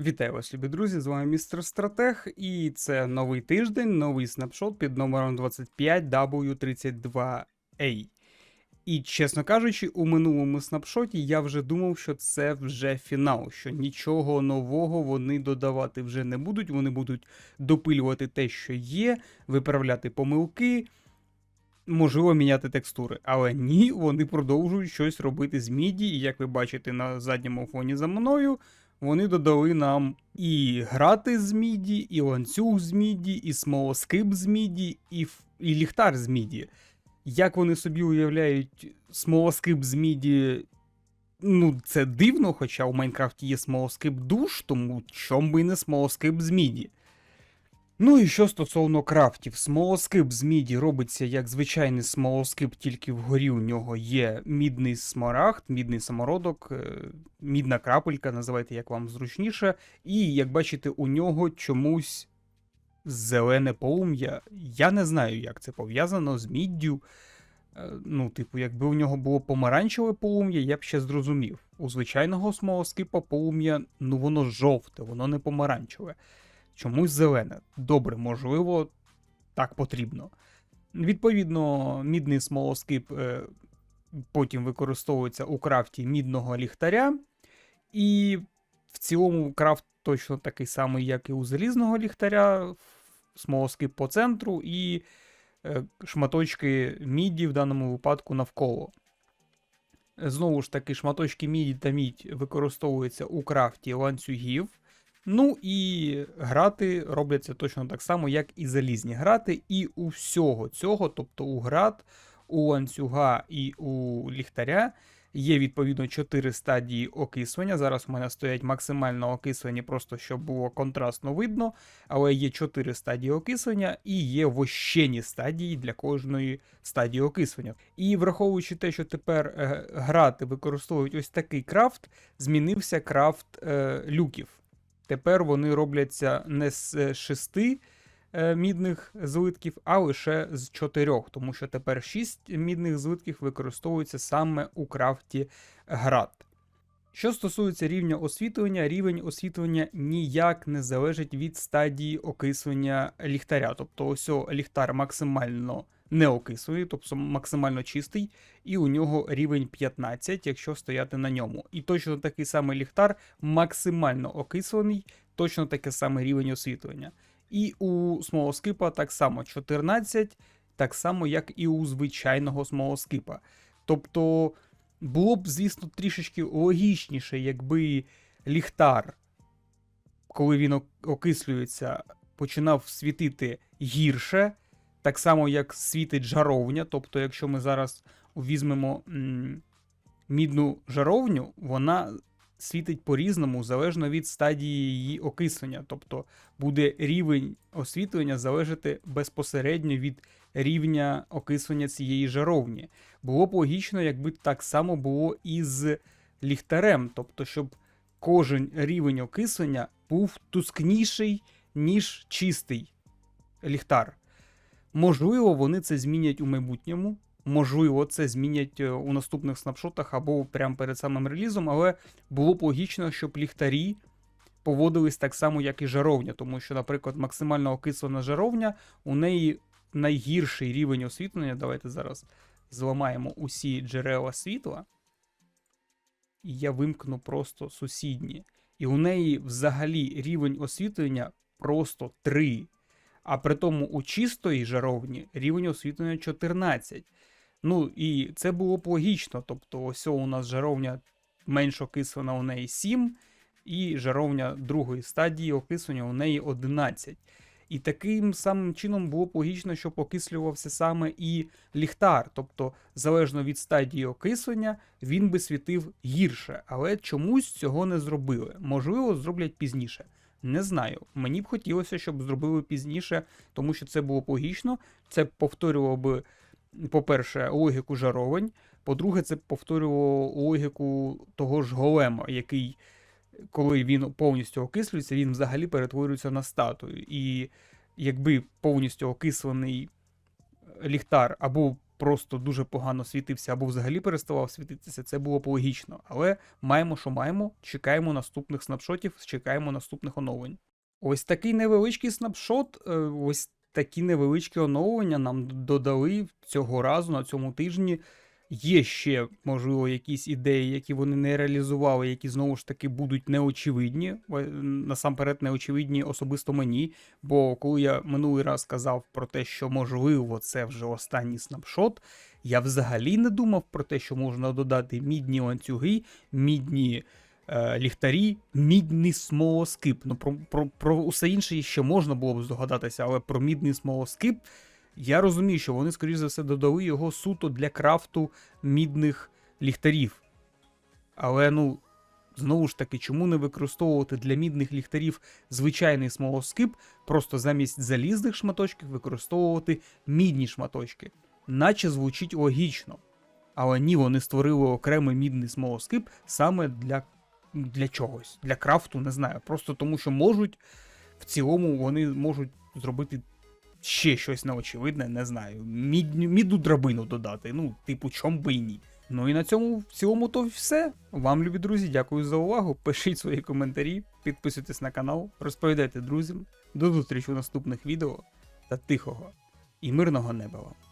Вітаю вас, любі друзі! З вами містер Стратег, і це новий тиждень, новий снапшот під номером 25W32A. І, чесно кажучи, у минулому снапшоті я вже думав, що це вже фінал, що нічого нового вони додавати вже не будуть. Вони будуть допилювати те, що є, виправляти помилки, можливо, міняти текстури. Але ні, вони продовжують щось робити з міді, і як ви бачите на задньому фоні за мною вони додали нам і грати з міді, і ланцюг з міді, і смолоскип з міді, і, і ліхтар з міді. Як вони собі уявляють смолоскип з міді, ну, це дивно, хоча у Майнкрафті є смолоскип душ, тому чом би не смолоскип з міді. Ну і що стосовно крафтів, смолоскип з міді робиться як звичайний смолоскип, тільки вгорі у нього є мідний смарагд, мідний самородок, е, мідна крапелька, називайте як вам зручніше. І як бачите, у нього чомусь зелене полум'я. Я не знаю, як це пов'язано з міддю. Е, Ну, типу, якби у нього було помаранчеве полум'я, я б ще зрозумів. У звичайного смолоскипа полум'я, ну воно жовте, воно не помаранчеве чомусь зелене. Добре, можливо, так потрібно. Відповідно, мідний смолоскип е, потім використовується у крафті мідного ліхтаря, і в цілому крафт точно такий самий, як і у залізного ліхтаря, смолоскип по центру і е, шматочки міді в даному випадку навколо. Знову ж таки, шматочки міді та мідь використовуються у крафті ланцюгів. Ну і грати робляться точно так само, як і залізні грати. І у всього цього, тобто у град, у ланцюга і у ліхтаря, є відповідно 4 стадії окислення. Зараз у мене стоять максимально окислені, просто щоб було контрастно видно. Але є 4 стадії окислення і є вощені стадії для кожної стадії окислення. І враховуючи те, що тепер е, грати використовують ось такий крафт, змінився крафт е, люків. Тепер вони робляться не з шести е, мідних злитків, а лише з чотирьох, тому що тепер шість мідних злитків використовуються саме у крафті град. Що стосується рівня освітлення, рівень освітлення ніяк не залежить від стадії окислення ліхтаря. Тобто, ось ліхтар максимально не окислює, тобто максимально чистий, і у нього рівень 15, якщо стояти на ньому. І точно такий самий ліхтар максимально окислений, точно такий самий рівень освітлення. І у смолоскипа так само 14, так само, як і у звичайного смолоскипа. Тобто було б, звісно, трішечки логічніше, якби ліхтар, коли він окислюється, починав світити гірше, так само, як світить жаровня. Тобто, якщо ми зараз візьмемо мідну жаровню, вона світить по-різному, залежно від стадії її окислення. Тобто буде рівень освітлення залежати безпосередньо від рівня окислення цієї жаровні. Було б логічно, якби так само було і з ліхтарем, тобто, щоб кожен рівень окислення був тускніший, ніж чистий ліхтар. Можливо, вони це змінять у майбутньому. Можливо, це змінять е, у наступних снапшотах або прямо перед самим релізом, але було б логічно, щоб ліхтарі поводились так само, як і жаровня, тому що, наприклад, максимально окислена жаровня, у неї найгірший рівень освітлення. Давайте зараз зламаємо усі джерела світла. І я вимкну просто сусідні. І у неї взагалі рівень освітлення просто 3. А при тому у чистої жаровні рівень освітлення 14. Ну і це було б логічно. Тобто, ось у нас жаровня менш окислена у неї 7, і жаровня другої стадії окислення у неї 11. І таким самим чином було б логічно, щоб окислювався саме і ліхтар. Тобто, залежно від стадії окислення, він би світив гірше, але чомусь цього не зробили. Можливо, зроблять пізніше. Не знаю. Мені б хотілося, щоб зробили пізніше, тому що це було б логічно. Це повторювало би, по-перше, логіку жаровень. По-друге, це повторювало логіку того ж голема, який, коли він повністю окислюється, він взагалі перетворюється на статую. І якби повністю окислений ліхтар або просто дуже погано світився або взагалі переставав світитися, це було б логічно. Але маємо, що маємо. Чекаємо наступних снапшотів, чекаємо наступних оновлень. Ось такий невеличкий снапшот, е, ось такі невеличкі оновлення нам додали цього разу на цьому тижні. Є ще, можливо, якісь ідеї, які вони не реалізували, які знову ж таки будуть неочевидні. Насамперед, неочевидні особисто мені. Бо коли я минулий раз казав про те, що можливо це вже останній снапшот, я взагалі не думав про те, що можна додати мідні ланцюги, мідні е, ліхтарі, мідний смолоскип. Ну про, про, про усе інше ще можна було б здогадатися, але про мідний смолоскип. Я розумію, що вони, скоріш за все, додали його суто для крафту мідних ліхтарів. Але ну, знову ж таки, чому не використовувати для мідних ліхтарів звичайний смолоскип, просто замість залізних шматочків використовувати мідні шматочки? Наче звучить логічно. Але ні, вони створили окремий мідний смолоскип саме для, для чогось, для крафту, не знаю. Просто тому, що можуть, в цілому вони можуть зробити ще щось неочевидне, не знаю. Мід, міду драбину додати. Ну, типу, чом би і ні. Ну і на цьому в цілому то все. Вам, любі друзі, дякую за увагу. Пишіть свої коментарі, підписуйтесь на канал, розповідайте друзям. До зустрічі у наступних відео та тихого і мирного неба вам.